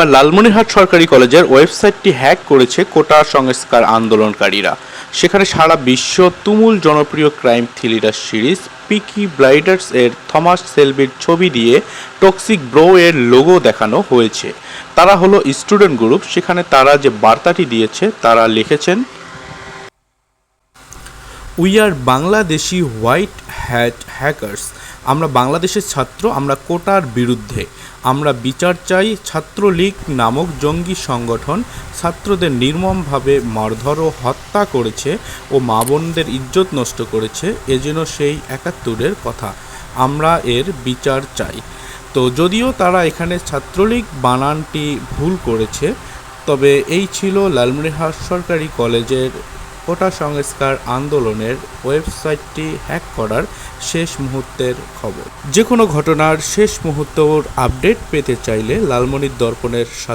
এবার লালমনিরহাট সরকারি কলেজের ওয়েবসাইটটি হ্যাক করেছে কোটা সংস্কার আন্দোলনকারীরা। সেখানে সারা বিশ্ব তুমুল জনপ্রিয় crime thriller series Peaky Blinders এর থমাস সেলবির ছবি দিয়ে টক্সিক ব্রো এর লোগো দেখানো হয়েছে। তারা হলো স্টুডেন্ট গ্রুপ, সেখানে তারা যে বার্তাটি দিয়েছে, তারা লিখেছেন we are Bangladeshi white hat hackers আমরা বাংলাদেশের ছাত্র, আমরা কোটার বিরুদ্ধে। আমরা বিচার চাই ছাত্রলীগ নামক জঙ্গি সংগঠন, ছাত্রদের নির্মমভাবে মারধর ও হত্যা করেছে ও মা বোনদের ইজ্জত নষ্ট করেছে এজন্য সেই একাত্তরের কথা। আমরা এর বিচার চাই। তো যদিও তারা এখানে ছাত্রলীগ বানানটি ভুল করেছে, তবে এই ছিল লালমনিরহাট সরকারি কলেজের কোটা সংস্কার আন্দোলনের ওয়েবসাইটটি হ্যাক করার শেষ মুহূর্তের খবর। যে কোনো ঘটনার শেষ মুহূর্তর আপডেট পেতে চাইলে লালমনির দর্পণের সাথে